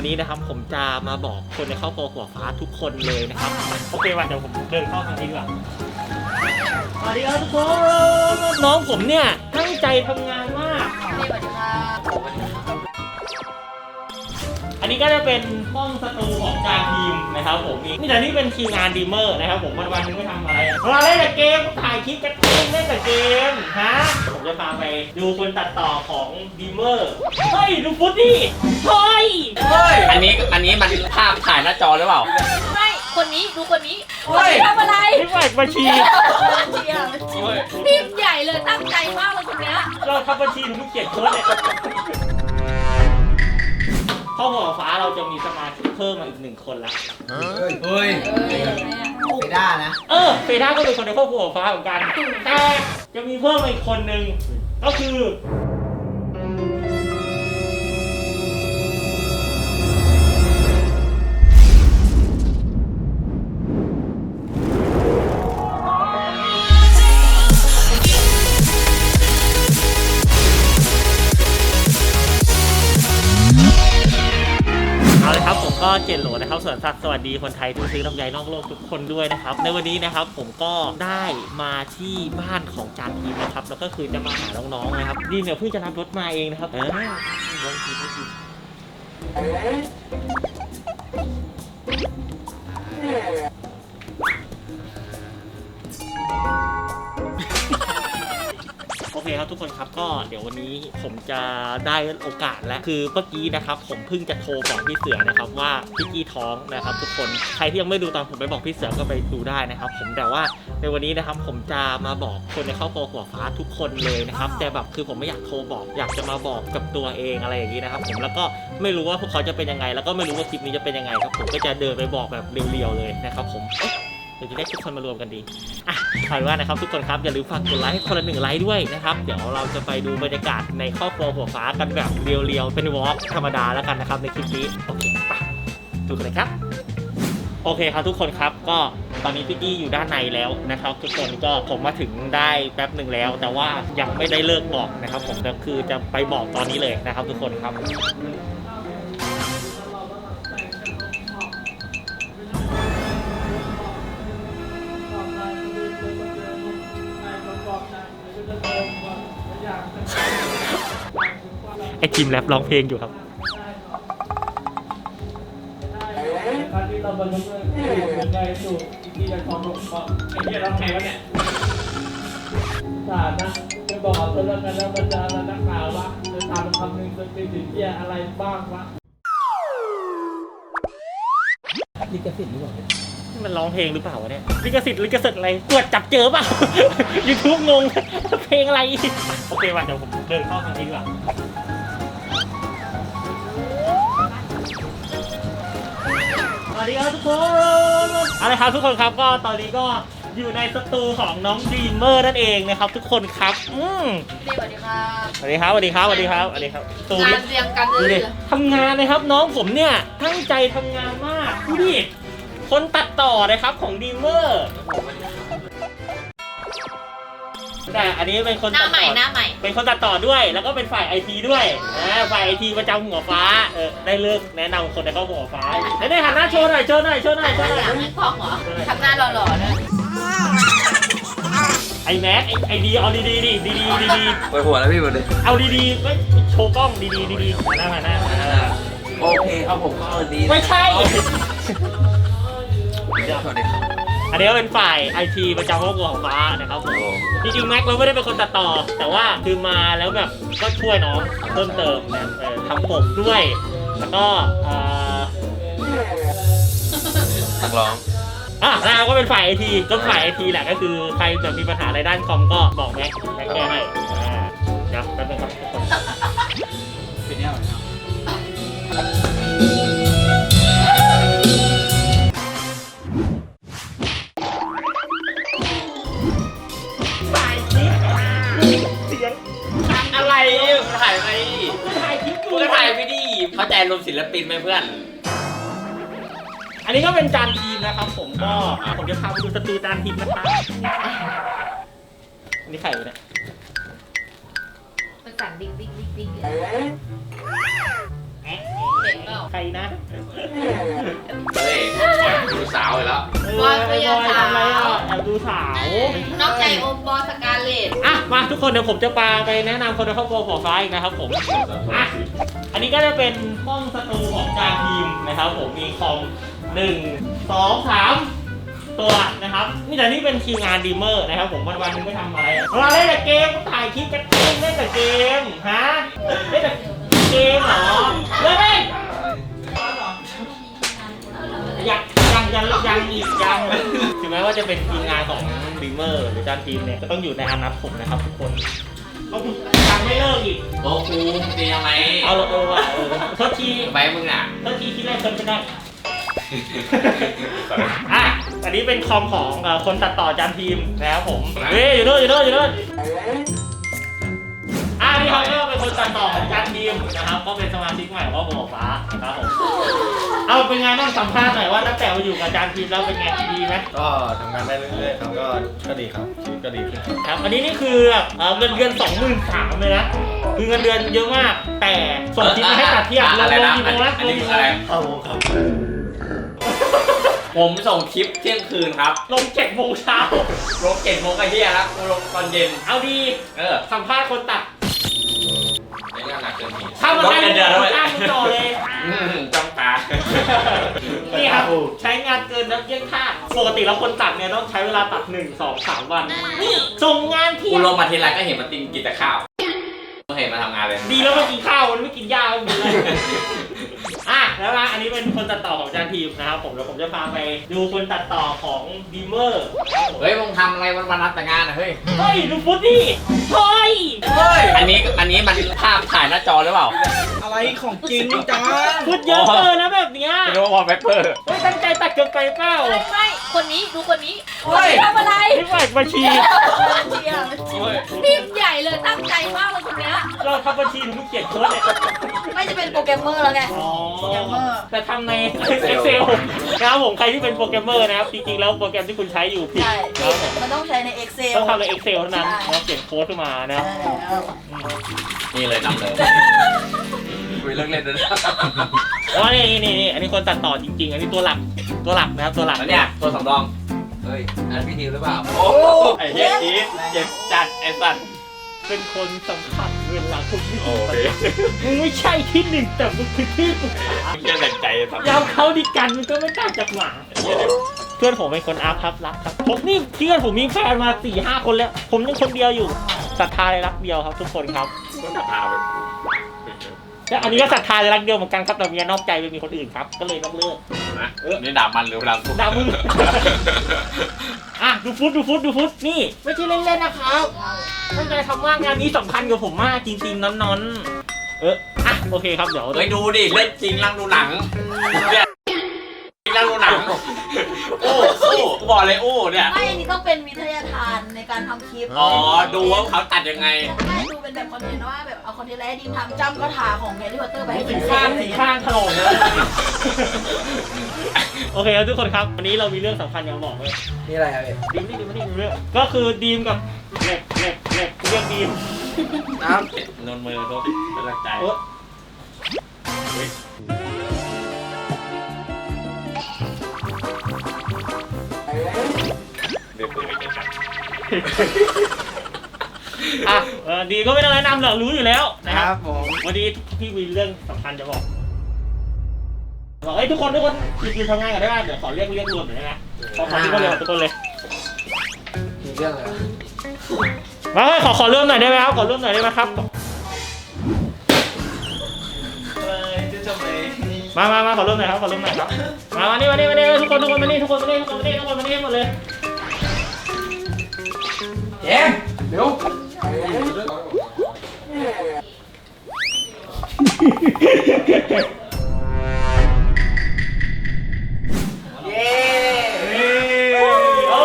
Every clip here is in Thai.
วันนี้นะครับผมจะมาบอกคนในครอบครัวหัวฟ้าทุกคนเลยนะครับโอเควันเดี๋ยวผมเดินเข้าทางนี้ดีกว่าสวัสดีครับทุกคนน้องผมเนี่ยตั้งใจทำงานม อันนี้ก็จะเป็นห้องสตูของจางทีมนะครับผมนี่นี่แต่นี่เป็นทีมงานดีเมอร์นะครับผมวันวันๆนึงไม่ทำอะไรเราเล่นแต่เกมถ่ายคลิปกันเองเล่นแต่เกมฮะผมจะพาไปดูคนตัดต่อของดีเมอร์เฮ้ยดูฟุตดิเฮ้ยอันนี้อันนี้มันภาพถ่ายหน้าจอหรือเปล่าไม่คนนี้ดูคนนี้เฮ้ยทำอะไรนี่แหวกบัญชีทีมใหญ่เลยตั้งใจมากเลยคนเนี้ยเราทำบัญชีหรือมึงเขียนโค้ดเนี่ย ข้อหัวฟ้าเราจะมีสมาชิกเพิ่มมาอีกหนึ่งคนละเฮ้ยไปได้นะ เออเฟด้าก็เป็นคนในครอบครัวหัวฟ้าเหมือนกันแต่จะมีเพิ่มมาอีกคนหนึ่งก็คือ ก็เจนโหลนะครับสวนสัตว์สวัสดีคนไทยที่ซื้อลำไยนอกโลกทุกคนด้วยนะครับ ในวันนี้นะครับผมก็ได้มาที่บ้านของจานทีมนะครับ แล้วก็คือจะมาหาน้องๆนะครับดีเนี่ยเพิ่งจะรับรถมาเองนะครับเออลองคิดดูสิ โอเคครับทุกคนครับก็เดี๋ยววันนี้ผมจะได้โอกาสแล้วคือเมื่อกี้นะครับ ผมเพิ่งจะโทรบอกพี่เสือนะครับว่าพี่กี้ท้องนะครับ ทุกคนใครที่ยังไม่ดูตอนผมไปบอกพี่เสือก็ไปดูได้นะครับ ผมแต่ว่าในวันนี้นะครับผมจะมาบอกคนในครอบครัวหัวฟ้าทุกคนเลยนะครับ แต่แบบคือผมไม่อยากโทรบอก อยากจะมาบอกกับตัวเองอะไรอย่างนี้นะครับ ผมแล้วก็ไม่รู้ว่าพวกเขาจะเป็นยังไง แล้วก็ไม่รู้ว่าคลิปนี้จะเป็นยังไงครับผมก็จะเดินไปบอกแบบเรียวๆเลยนะครับ ผม ดี๋ยวจะได้ทุกคนมารวมกันดีอะขอว่านะครับทุกคนครับอย่าลืมฝากกดไลค์คนละหนึ่งไลค์ด้วยนะครับเดี๋ยวเราจะไปดูบรรยากาศในครอบครัวหัวฟ้ากันแบบเรียวๆเป็นวอล์กธรรมดาแล้วกันนะครับในคลิปนี้โอเคไปดูกันเลยครับ โอเคครับทุกคนครับก็ตอนนี้พี่กี้อยู่ด้านในแล้วนะครับ ทุกคนก็ผมมาถึงได้แป๊บหนึ่งแล้ว แต่ว่ายังไม่ได้เลิกบอกนะครับ ผมแต่คือจะไปบอกตอนนี้เลยนะครับ ทุกคนครับ ไอทีมแรปร้องเพลงอยู่ครับ การที่เราบรรลุเรื่องใจสู่ที่จะความรู้ก็ไอ้เหี้ยเราแพ้เนี่ยสารนะจะบอกเอาตัวเรื่องกันแล้วบรรดานักข่าวว่าจะถามคำหนึ่งจะเป็นสิ่งเหี้ยอะไรบ้างวะลิขสิทธิ์หรือเปล่านี่มันร้องเพลงหรือเปล่าวะเนี่ยลิขสิทธิ์ลิขสิทธิ์อะไรตรวจจับเจอเปล่า YouTube งง เพลงอะไร โอเคว่ะเดี๋ยวผมเดินเข้าทางนี้ดีกว่า ดีครับทุกคนเอาละครับทุกคนครับก็ตอนนี้ก็อยู่ในสตูของน้องดีมเมอร์นั่นเองนะครับ ทุกคนครับอืมสวัสดีครับสวัสดีครับสวัสดีครับสวัสดีครับสวัสดีครับสตูงานี้นเรียงกันดูเลดิยทำงานนะครับน้องผมเนี่ยตั้งใจทำงานมากดูดิคนตัดต่อนะครับของดีเมอร์ แต่อันนี้เป็นคนหน้าตัดใหม่ต่อหน้าใหม่ เป็นคนตัดต่อด้วย แล้วก็เป็นฝ่ายไอทีด้วยนะฝ่ายไอทีประจำหัวฟ้าเออได้เลิกแนะนำคนในครอบครัวหัวฟ้าไหนๆหันหน้าโชว์หน่อยโชว์หน่อยโชว์หน่อยโชว์หน่อยอยากให้กล้องเหรอทำหน้าหล่อๆนะไอแม็กไอ้ไอดีเอาดีๆดิดีๆดีปวดหัวแล้วพี่หมดเลยๆเอาดีๆไม่โชว์กล้องดีๆดีๆหันหน้าหันหน้าหันหน้าโอเคครับผมก็ดีไม่ใช่ สวัสดีครับ อันนี้ก็เป็นฝ่ายไอทีประจำครอบครัวของฟ้านะครับผมจริงๆแม็กเราไม่ได้เป็นคนตัดต่อ แต่ว่าคือมาแล้วแบบก็ช่วยน้องเพิ่มเติมนะเออทำผมด้วย แล้วก็เอ่อนักร้องอะแล้วเราก็เป็นฝ่ายไอทีก็ฝ่ายไอทีแหละก็คือใครแบบมีปัญหาอะไรด้านคอมก็บอกแม็กแม็กแก้ให้อ่าเดี๋ยวแป๊บนึงครับทุกคนเป็น รวมศิลปินไหมเพื่อน อันนี้ก็เป็นจานทีมนะครับ ผมก็ผมจะพาไปดูสตูจานทีมนะครับอันนี้ใครวะเนี่ยมันสั่นดิ้งดิ้งดิ้งดิ้ง ใครนะเฮ้ยแอบดูสาวอีกแล้ว บอยพยาสาวทำอะไรอะแอบดูสาว นอกใจโอมบอลสกาเลตอะมาทุกคนเดี๋ยวผมจะปาไปแนะนำคนในครอบครัวหัวฟ้าอีกนะครับผมอะอันนี้ก็จะเป็นห้องสตูของจางทีมนะครับผมมีคอมหนึ่งสองสามตัวนะครับนี่แต่นี่เป็นทีมงานดีเมอร์นะครับผมวันวันๆนึงไม่ทำอะไรอะเราเล่นแต่เกมถ่ายคลิปกันเองเล่นแต่เกมฮะเล่นแต่เกมเหรอเล่นไหม ยังยังยังยังอีกยังถึงแม้ว่าจะเป็นทีมงานของดีเมอร์หรือจานทีมเนี่ยก็ต้องอยู่ในอานับผมนะครับทุกคนเอาคุณยังไม่เลิกอีกโอ้กูตียังไงเอาละเออว่ะเออโทษทีไปมึงอะโทษทีที่แรกเคินไม่ได้อะอันนี้เป็นคอมของเอ่อคนตัดต่อจานทีมนะครับผมเฮ้ยอยู่โน่นอยู่โน่นอยู่โน่น อะนี่เขาก็เป็นคนตัดต่อของจานทีมนะครับ ก็เป็นสมาชิกใหม่ของครอบครัวหมอฟ้านะครับผมเอาเป็นไงบ้างสัมภาษณ์หน่อยว่าตั้งแต่มาอยู่กับจานทีมแล้วเป็นไงดีไหมก็ทำงานได้เรื่อยๆครับก็ก็ดีครับชีวิตก็ดีขึ้นครับครับอันนี้นี่คือแบบเอ่อเงินเดือนสองหมื่นสามเลยนะคือเงินเดือนเยอะมาก แต่ส่งคลิปมาให้ตัดเทียบลงอะไรลงนะกี่โมงนะอันนี้คืออะไร เข้าวงครับผมส่งคลิปเที่ยงคืนครับลงเจ็ดโมงเช้าลงเจ็ดโมงก็เฮียแล้วกูลงตอนเย็น เอาดีเออสัมภาษณ์คนตัด ทีถ้ามันลดได้เงินเดือนแล้วจ้างมึงต่อเลยอืมจ้องตานี่ครับใช้งานเกินนับเยี่ยงค่าปกติแล้วคนตัดเนี่ยต้องใช้เวลาตัดหนึ่งสองสามวัน นี่ส่งงานเที่กูยงลงมาทีไรก็เห็นมันติงกินแต่ข้าวไม่เห็นมาทำงานเลย ดีแล้วไม่กินข้าวมันไม่กินยาไม่กินอะไรอะ แล้วนะอันนี้เป็นคนตัดต่อของจานทีมนะครับผมเดี๋ยวผมจะพาไปดูคนตัดต่อของดีเมอร์เฮ้ยมึงทำอะไรวันวันนัดแต่งงานอะเฮ้ย เฮ้ยดูฟุตดิเฮ้ย อันนี้อันนี้มันภาพถ่ายหน้าจอหรือเปล่าอะไร ของจริงจ้าฟุตเยอะเกินนะแบบเนี้ยไม่รู้ว่าวอลเปเปอร์เฮ้ยตั้งใจตัดเกินไปเปล่าไม่ไม่คนนี้ดูคนนี้เฮ้ยทำอะไรนี่แหวกบัญชีทีมใหญ่เลยตั้งใจมากเลยคนเนี้ยเราทำบัญชีหรือมึงเขียนโค้ดเนี่ยไม่จะเป็นโปรแกรมเมอร์แล้วไงอ๋อแต่ทำใน Excel นะครับผมใครที่เป็นโปรแกรมเมอร์นะครับจริงๆแล้วโปรแกรมที่คุณใช้อยู่ผิดใช่นะครับผมมันต้องใช้ใน Excel ต้องทำใน Excel เท่านั้นใช่นะครับเขียนโค้ดขึ้นมานะครับนี่เลยนำเลยคุ ยเรื่องเล่นด้วยเพราะว่านี่นี่นี่อันนี้คนตัดต่อจริง ๆ อันนี้ตัวหลักตัวหลักนะครับตัวหลักแล้วเนี่ยตัวสำรองเฮ้ยอันพี่นิวหรือเปล่าโอ้ไอ้เหี้ยจี๊ดเจ็บจัดไอ้สัตว์เป็นคนสำคัญเวลาคุณที่โอ้ยมึงไม่ใช่ที่หนึ่งแต่มึงคือที่ปรึกษาเหี้ยแรงใจสัตว์ยามเขาดีกันมันก็ไม่ต่างจากหมาเพื่อนผมเป็นคนอาภัพรักครับผมนี่เพื่อนผมมีแฟนมาสี่ห้าคนแล้ว ผมยังคนเดียวอยู่ศรัทธาในรักเดียวครับ ทุกคนครับก็ตัดทาไปและ อันนี้ก็ศรัทธาในรักเดียวเหมือนกันครับแต่เมียนอกใจไปมีคนอื่นครับ ก็เลยต้องเลิก นะนี่ด่ามันหรือเวลาพูด่ามึง อะดูฟุตดูฟุตดูฟุตนี่ ไม่ใช่เล่นๆนะครับตั้งใจทำมากงานนี้สำคัญกับผมมากจริงๆนอนๆเอออะโอเคครับเดี๋ยวเฮ้ยดูดิเล่นจริงลังดูหนังเนี่ยจริงลังดูหนังโอ้โอ้กูบอกเลยโอ้เนี่ยไม่อันนี้ต้องเป็นวิทยาทานในการทำคลิปอ๋อดูว่าเขาตัดยังไง ไม่ดู เป็นแบบคอนเทนต์ว่าแบบเอาคอนเทนต์อะไรให้ดีมทำจำคาถาของแฮร์รี่พอตเตอร์ไปให้ถึดีงมข้างถึงข้างถล่มเลยโอเคครับทุกคนครับ วันนี้เรามีเรื่องสำคัญอยากบอกเลยนี่อะไรครับเอ็มดีมนี่ดีมนี่ดูเรื่องก็คือดีมกับเน็ตเน็ตเน็ตเรียกดีมน้นนมือโทษเป็นรักใจเออเดี๋ยวคุยกันกัน อะเออดีก็ไม่ต้องแนะนำหรอกรู้อยู่แล้วำนะคครัรับบผมวันนี้พี่มีเรื่องสำคัญจะบอกบอกเอ้ยทุกคนทุกคนหยุดหยุดทำงานกันได้ไหมเดี๋ยวขอเรียกเรียกรวมหน่อยได้ไหมขอขอที่คนเลยทุกคนเลย มีเรื่องอะไรมาขอขอเริ่มหน่อยได้ไหมครับขอเริ่มหน่อยได้ไหมครับเฮ้ยจะทำไมมามามาขอเริ่มหน่อยครับขอเริ่มหน่อยครับมามานี่มานี่มานี่ทุกคนทุกคนมานี่ทุกคนมานี่ทุกคนมานี่ทุกคนมานี่หมดเลยเอ็มเดี๋ยวเย้ โอ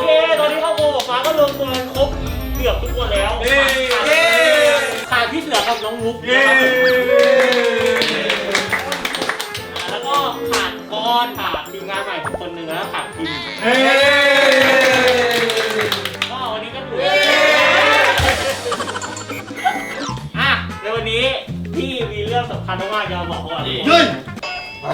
เค ตอนนี้ครอบครัวฟ้าก็รวมตัวกันครบเกือบทุกคนแล้วเย้เย้ขาดพี่เสือกับน้องมุกนะครับผมแล้วก็ขาดก้อนขาดทีมงานใหม่คนหนึ่งแล้วขาดทีม อะในวันนี้พี่มีเรื่องสำคัญมากๆจะมาบอกก่อนนี่เฮ้ยม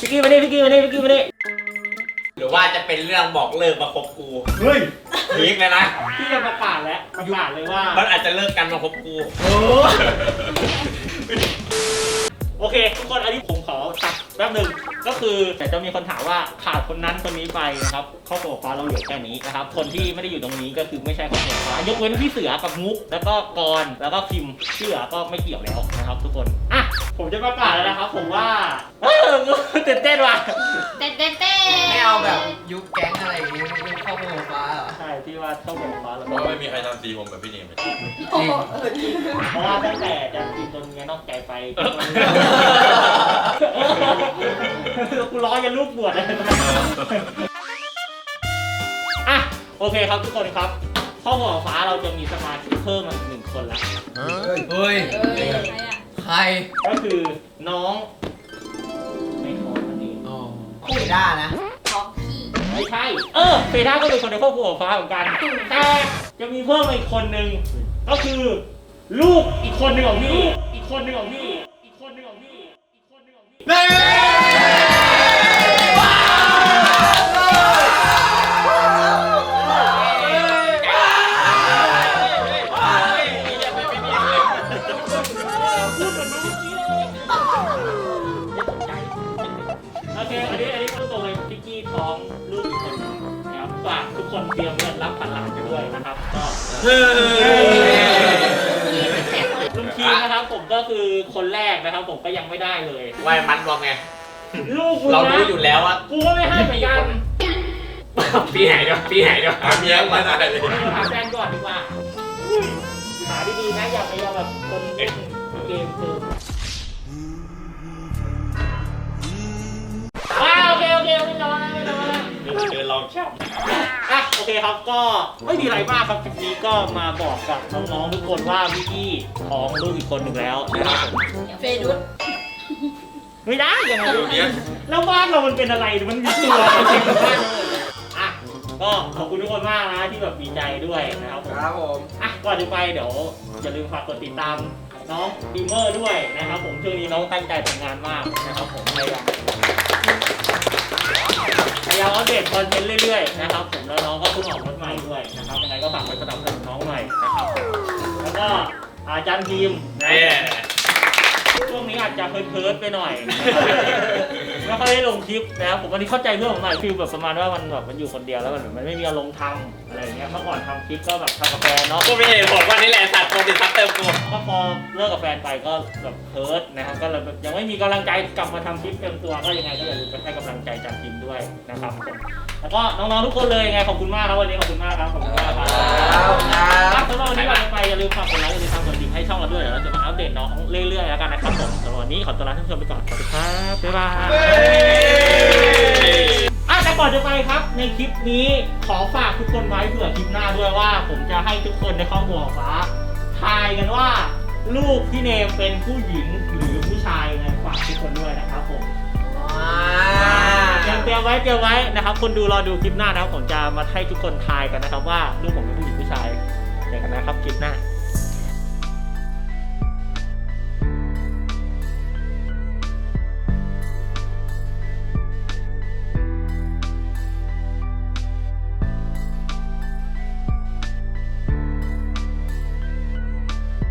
พี่กี้มานี่พี่กี้มานี่พี่กี้มานี่หรือว่าจะเป็นเรื่องบอกเลิกมาคบกูเฮ้ยพีคเลยนะ พี่จะประกาศแล้วประกาศเลยว่า มันอาจจะเลิกกันมาคบกู โอเค ทุกคนอันนี้ผมขอตัด แป๊บหนึ่งก็คือแต่จะมีคนถามว่าขาดคนนั้นคนนี้ไปนะครับครอบครัวฟ้าเราเหลือแค่นี้นะครับคนที่ไม่ได้อยู่ตรงนี้ก็คือไม่ใช่ครอบครัวฟ้ายกเว้นพี่เสือกับมุก แล้วก็กรณ์แล้วก็พิมพ์ที่เหลือก็ไม่เกี่ยวแล้วนะครับทุกคนอะผมจะประกาศแล้วนะครับ ผมว่าเออตื่นเต้นว่ะเต้นเต้นเต้นไม่เอาแบบยุคแก๊งอะไรอย่างงี้ยุคครอบครัวฟ้าเหรอ ใช่ที่ว่าครอบครัวฟ้าแล้วเพก็ราะไม่มีใครทำตีผมแบบพี่เนมเลยโอ้โหเออจริง เพราะว่าตั้งแต่จะกินจนเมียนอกใจไป กูร้อยกันลูกบวชเลยอะโอเคครับทุกคนครับข้อหัวฟ้าเราจะมีสมาชิกเพิ่มมาอีกหนึ่งคนละเฮ้ย เอ้ยใครอะใครก็คือน้องไม่ทอนนั่นเองอ๋อคุยได้นะท้องพี่ไม่ใช่เออเฟท่าก็เป็นคนในครอบครัวหัวฟ้าเหมือนกันแต่จะมีเพิ่มมาอีกคนนึงก็คือ ลูกอีกคนหนึ่งของพี่อีกคนหนึ่งของพี่อีกคนหนึ่งของพี่อีก ค ไม่ได้เลยไว้มันรวมไง ลูกคุณเรานะรู้อยู่แล้วว่ากูก็ไม่ให้เหมือนกันพี่ไหนเดียวพี่ไหนเดียวเมียมาได้เลยหาแฟนก่อนดีกว่าหาดีๆนะอย่าไปเอาแบบคนเล่นเกมเติมอ่าโอเคโอเคไม่รอแล้วไม่รอแล้ว เดินลองช่อะโอเคครับก็ไม่มีอะไรมากครับคลิปนี้ก็มาบอกกับน้องๆทุกคนว่าวิกกี้ท้องลูกอีกคนหนึ่งแล้วนะครับผมเฟยดุษ ไม่ได้ยังไงเดี๋ยวนี้แล้วบ้านเรามันเป็นอะไรมันมีตัวมันเป็นบ้านเราเลยอะก็ขอบคุณทุกคนมากนะที่แบบดีใจด้วยนะครับผม ครับผม อะก่อนจะไปเดี๋ยวอย่าลืมฝากกดติดตามน้องดีเมอร์ด้วยนะครับผมช่วงนี้น้องตั้งใจทำงานมากนะครับผมพยายามพยายามอัปเดตคอนเทนต์เรื่อยๆนะครับผมแล้วน้องก็เพิ่งออกรถใหม่ด้วยนะครับยังไงก็ฝากไปสนับสนุนน้องหน่อยนะครับแล้วก็อาจารย์ทีมำนะเน่ ช่วงนี้อาจจะเพิร์ดๆไปหน่อย ไม่ค่อยได้ลงคลิปนะครับผมวันนี้เข้าใจเพื่อนผมหน่อยคือแบบประมาณว่ามันแบบมันอยู่คนเดียวแล้วมันมันไม่มีอารมณ์ทำอะไรอย่างเงี้ยเมื่อก่อนทำคลิปก็แบบทำกับแฟนเนาะ กูไม่เห็นผมว่านี่แหละสัตว์โปรติดซับเติมกูก็พอเลิกกับแฟนไปก็แบบเพิร์ดนะครับก็เลยแบบยังไม่มีกำลังใจกลับมาทำคลิปเต็มตัวก็ยังไงก็อย่าลืมไปให้กำลังใจจันทิมด้วยนะครับผมแล้วก็น้องๆทุกคนเลยยังไงขอบคุณมากครับวันนี้ขอบคุณมากครับขอบคุณมากครับครับสำหรับวันนี้ก่อนจะไปอย่าลืมฝากกดไลค์อย่าลืมทำกดดิ่งให้ช่องเราด้วยเดี๋ยวเราจะมาอัปเดตน้องเรื่อยๆแล้วกันนะครับผมสำหรับวันนี้ขอตัวลาท่านผู้ชมไปก่อนสวัสดีครับบ๊ายบายอะแต่ก่อนจะไปครับ ในคลิปนี้ขอฝากทุกคนไว้เผื่อคลิปหน้าด้วยว่า ผมจะให้ทุกคนในครอบครัวของฟ้าทายกันว่า ลูกพี่เนมเป็นผู้หญิงหรือผู้ชายไงฝากทุกคนด้วยนะครับผมเตรียมเตรียมไว้เตรียมไว้นะครับ คนดูรอดูคลิปหน้านะครับผมจะมาให้ทุกคนทายกันนะครับ ว่าลูกผมเป็นผู้หญิงผู้ชายเจอกันนะครับ